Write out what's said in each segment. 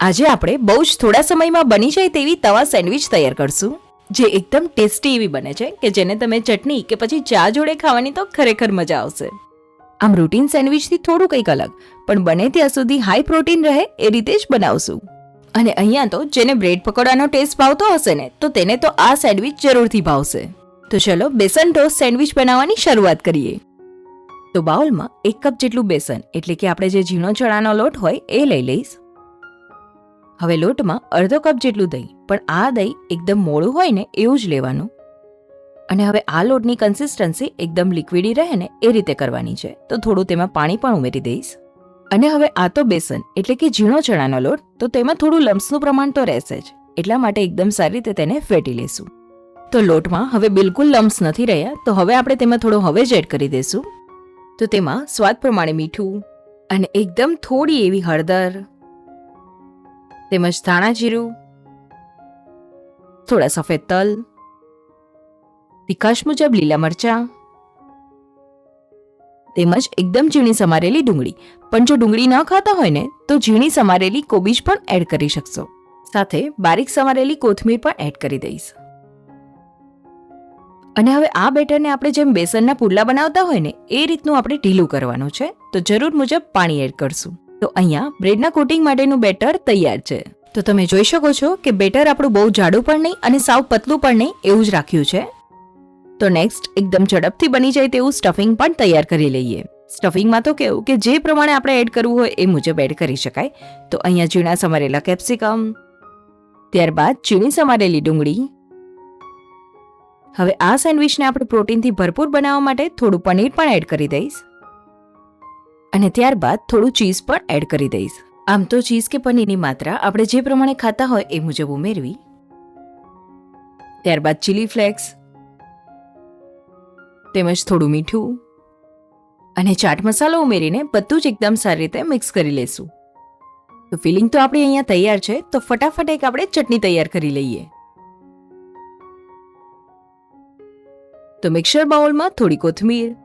આજે આપણે બહુ જ થોડા સમયમાં બની જાય તેવી તવા સેન્ડવિચ તૈયાર કરશું, જે એકદમ ટેસ્ટી એવી બને છે, કે જેને તમે ચટણી કે પછી ચા જોડે ખાવાની તો ખરેખર મજા આવશે. આમ રૂટીન સેન્ડવિચથી થોડું કંઈક અલગ, પણ બને ત્યાં સુધી હાઈ પ્રોટીન રહે એ રીતે જ બનાવશું. અને અહીંયા તો જેને બ્રેડ પકોડાનો ટેસ્ટ ભાવતો હશે ને, તો તેને તો આ સેન્ડવિચ જરૂરથી ભાવશે. તો ચલો બેસન ટોસ્ટ સેન્ડવિચ બનાવવાની શરૂઆત કરીએ. તો બાઉલમાં એક કપ જેટલું બેસન, એટલે કે આપણે જે ઝીણો ચણાનો લોટ હોય એ લઈ લઈશ. હવે લોટમાં અડધો કપ જેટલું દહીં, પણ આ દહીં એકદમ મોડું હોય ને એવું જ લેવાનું. અને હવે આ લોટની કન્સિસ્ટન્સી એકદમ લિક્વિડી રહે ને એ રીતે કરવાની છે. તો થોડું તેમાં પાણી પણ ઉમેરી દઈશ. અને હવે આ તો બેસન, એટલે કે ઝીણો ચણાનો લોટ, તો તેમાં થોડું લમ્સનું પ્રમાણ તો રહેશે જ. એટલા માટે એકદમ સારી રીતે તેને ફેટી લેશું. તો લોટમાં હવે બિલકુલ લમ્સ નથી રહ્યા, તો હવે આપણે તેમાં થોડો હવે જ એડ કરી દઈશું તો તેમાં સ્વાદ પ્રમાણે મીઠું અને એકદમ થોડી એવી હળદર તેમજ ધાણા જીરું, થોડા સફેદ તલ, તીખાશ મુજબ લીલા મરચાં, તેમજ એકદમ ઝીણી સમારેલી ડુંગળી. પણ જો ડુંગળી ન ખાતા હોય ને, તો ઝીણી સમારેલી કોબીજ પણ એડ કરી શકશો. સાથે બારીક સમારેલી કોથમીર પણ એડ કરી દઈશ. અને હવે આ બેટરને આપણે જેમ બેસનના પુડલા બનાવતા હોય ને, એ રીતનું આપણે ઢીલું કરવાનું છે. તો જરૂર મુજબ પાણી એડ કરશું. તો અહીંયા બ્રેડના કોટિંગ માટેનું બેટર તૈયાર છે. તો તમે જોઈ શકો છો કે બેટર આપણું બહુ જાડું પણ નહીં અને સાવ પતલું પણ નહીં એવું જ રાખ્યું છે. તો નેક્સ્ટ એકદમ ઝડપથી બની જાય તેવું સ્ટફિંગ પણ તૈયાર કરી લઈએ. સ્ટફિંગમાં તો કેવું કે જે પ્રમાણે આપણે એડ કરવું હોય એ મુજબ એડ કરી શકાય. તો અહીંયા ઝીણા સમારેલા કેપ્સિકમ, ત્યારબાદ ઝીણી સમારેલી ડુંગળી. હવે આ સેન્ડવિચને આપણે પ્રોટીનથી ભરપૂર બનાવવા માટે થોડું પનીર પણ એડ કરી દઈશ. અને ત્યારબાદ થોડું ચીઝ પણ એડ કરી દઈશ. આમ તો ચીઝ કે પનીરની માત્રા આપણે જે પ્રમાણે ખાતા હોય એ મુજબ ઉમેરવી. ત્યારબાદ ચીલી ફ્લેક્સ તેમજ થોડું મીઠું. અને ચાટ મસાલો ઉમેરીને બધું જ એકદમ સારી રીતે મિક્સ કરી લેશું. તો ફિલિંગ તો આપણી અહીંયા તૈયાર છે, તો ફટાફટ એક આપણે ચટણી તૈયાર કરી લઈએ. તો મિક્સર બાઉલમાં થોડી કોથમીર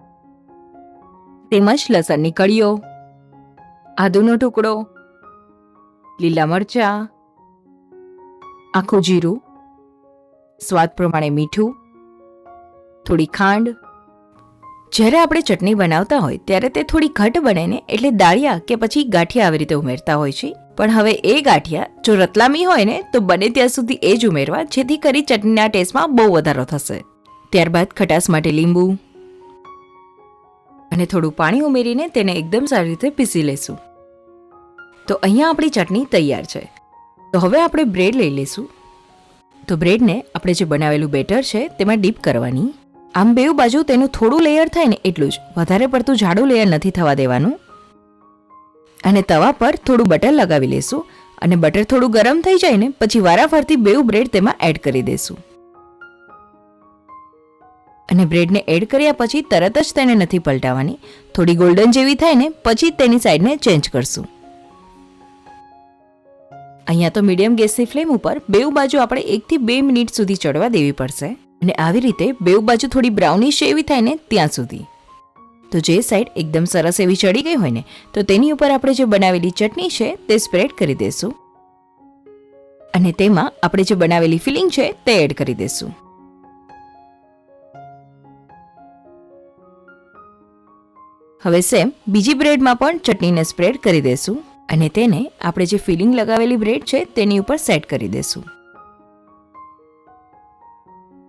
તેમજ લસણની કળીઓ આદુનો ટુકડો, લીલા મરચાં, આખું જીરું, સ્વાદ પ્રમાણે મીઠું, થોડી ખાંડ. જ્યારે આપણે ચટણી બનાવતા હોય ત્યારે તે થોડી ઘટ બને ને એટલે દાળિયા કે પછી ગાંઠિયા આવી રીતે ઉમેરતા હોય છે. પણ હવે એ ગાંઠિયા જો રતલામી હોય ને તો બને ત્યાં સુધી એ જ ઉમેરવા જેથી કરી ચટણીના ટેસ્ટમાં બહુ વધારો થશે. ત્યારબાદ ખટાશ માટે લીંબુ અને થોડું પાણી ઉમેરીને તેને એકદમ સારી રીતે પીસી લેશું. તો અહીંયા આપણી ચટણી તૈયાર છે. તો હવે આપણે બ્રેડ લઈ લઈશું. તો બ્રેડને આપણે જે બનાવેલું બેટર છે તેમાં ડીપ કરવાની. આમ બેઉ બાજુ તેનું થોડું લેયર થાય ને એટલું જ. વધારે પડતું જાડું લેયર નથી થવા દેવાનું. અને તવા પર થોડું બટર લગાવી લેશું. અને બટર થોડું ગરમ થઈ જાય ને પછી વારાફરતી બેઉ બ્રેડ તેમાં એડ કરી દેશું. અને બ્રેડને એડ કર્યા પછી તરત જ તેને નથી પલટાવવાની થોડી ગોલ્ડન જેવી થાય ને, પછી તેની સાઈડને ચેન્જ કરશું. અહીંયા તો મીડિયમ ગેસની ફ્લેમ ઉપર બેઉ બાજુ આપણે એકથી બે મિનિટ સુધી ચડવા દેવી પડશે. અને આવી રીતે બેઉ બાજુ થોડી બ્રાઉનિશ એવી થાય ને, ત્યાં સુધી. તો જે સાઈડ એકદમ સરસ એવી ચડી ગઈ હોય ને, તો તેની ઉપર આપણે જે બનાવેલી ચટણી છે, તે સ્પ્રેડ કરી દેશું. અને તેમાં આપણે જે બનાવેલી ફિલિંગ છે, તે એડ કરી દેશું. હવે સેમ બીજી બ્રેડમાં પણ ચટણીને સ્પ્રેડ કરી દેશું અને તેને આપણે જે ફિલિંગ લગાવેલી બ્રેડ છે તેની ઉપર સેટ કરી દેશું.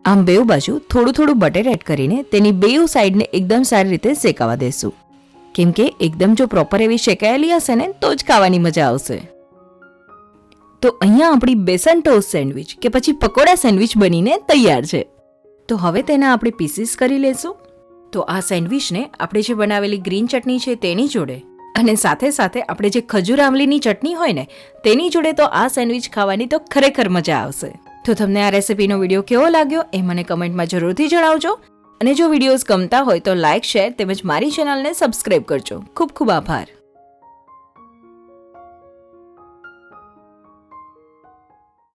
આમ બેઉ બાજુ થોડું થોડું બટર એડ કરીને તેની બેઉ સાઈડને એકદમ સારી રીતે શેકાવા દેશું. કેમ કે એકદમ જો પ્રોપર એવી શેકાયેલી હશે ને તો જ ખાવાની મજા આવશે. તો અહીંયા આપણી બેસન ટોસ્ટ સેન્ડવિચ કે પછી પકોડા સેન્ડવિચ બનીને તૈયાર છે. તો હવે તેના આપણે પીસીસ કરી લેશું. તો આ સેન્ડવિચને આપણે જે બનાવેલી ગ્રીન ચટણી છે તેની જોડે. અને સાથે સાથે આપણે જે ખજૂર આંબલીની ચટણી હોય ને, તેની જોડે તો આ સેન્ડવિચ ખાવાની તો ખરેખર મજા આવશે. તો તમને આ રેસિપીનો વીડિયો કેવો લાગ્યો એ મને કમેન્ટમાં જરૂરથી જણાવજો. અને જો વિડીયોઝ ગમતા હોય તો લાઇક શેર તેમજ મારી ચેનલને સબસ્ક્રાઈબ કરજો. ખૂબ ખૂબ આભાર.